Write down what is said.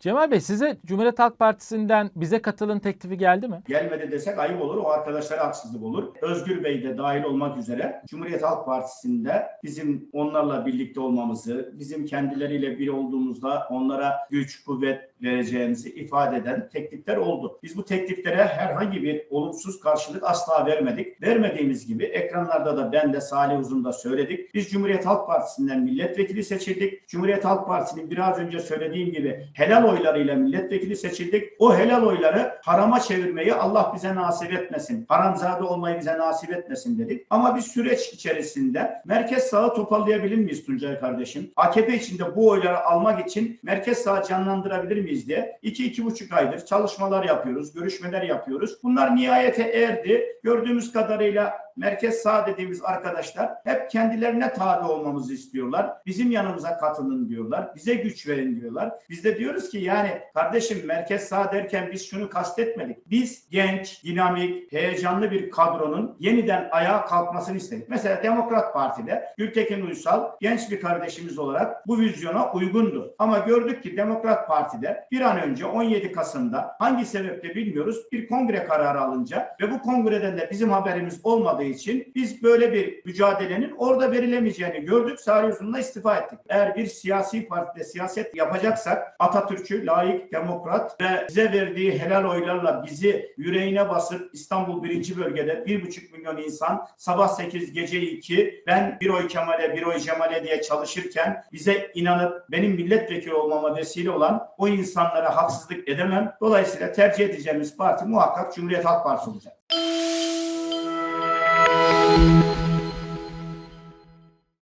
Cemal Bey size Cumhuriyet Halk Partisi'nden bize katılın teklifi geldi mi? Gelmedi desek ayıp olur. O arkadaşlara haksızlık olur. Özgür Bey de dahil olmak üzere Cumhuriyet Halk Partisi'nde bizim onlarla birlikte olmamızı, bizim kendileriyle bir olduğumuzda onlara güç, kuvvet vereceğimizi ifade eden teklifler oldu. Biz bu tekliflere herhangi bir olumsuz karşılık asla vermedik. Vermediğimiz gibi ekranlarda da ben de Salih Uzun da söyledik. Biz Cumhuriyet Halk Partisi'nden milletvekili seçildik. Cumhuriyet Halk Partisi'nin biraz önce söylediğim gibi helal oylarıyla milletvekili seçildik. O helal oyları harama çevirmeyi Allah bize nasip etmesin. Haramzade olmayı bize nasip etmesin dedik. Ama bir süreç içerisinde merkez sağı toparlayabilir miyiz Tuncay kardeşim? AKP içinde bu oyları almak için merkez sağı canlandırabilir miyiz diye iki iki buçuk aydır çalışmalar yapıyoruz, görüşmeler yapıyoruz. Bunlar nihayete erdi. Gördüğümüz kadarıyla merkez sağ dediğimiz arkadaşlar hep kendilerine tabi olmamızı istiyorlar. Bizim yanımıza katılın diyorlar. Bize güç verin diyorlar. Biz de diyoruz ki yani kardeşim merkez sağ derken biz şunu kastetmedik. Biz genç, dinamik, heyecanlı bir kadronun yeniden ayağa kalkmasını istedik. Mesela Demokrat Parti'de Gültekin Uysal genç bir kardeşimiz olarak bu vizyona uygundu. Ama gördük ki Demokrat Parti'de bir an önce 17 Kasım'da hangi sebeple bilmiyoruz bir kongre kararı alınca ve bu kongreden de bizim haberimiz olmadığı için biz böyle bir mücadelenin orada verilemeyeceğini gördük. Salih Uzun'la istifa ettik. Eğer bir siyasi partide siyaset yapacaksak Atatürk'ü layık, demokrat ve bize verdiği helal oylarla bizi yüreğine basıp İstanbul birinci bölgede 1,5 milyon insan sabah 8 gece 2 ben bir oy Kemal'e bir oy Cemal'e diye çalışırken bize inanıp benim milletvekili olmama vesile olan o insanlara haksızlık edemem. Dolayısıyla tercih edeceğimiz parti muhakkak Cumhuriyet Halk Partisi olacak.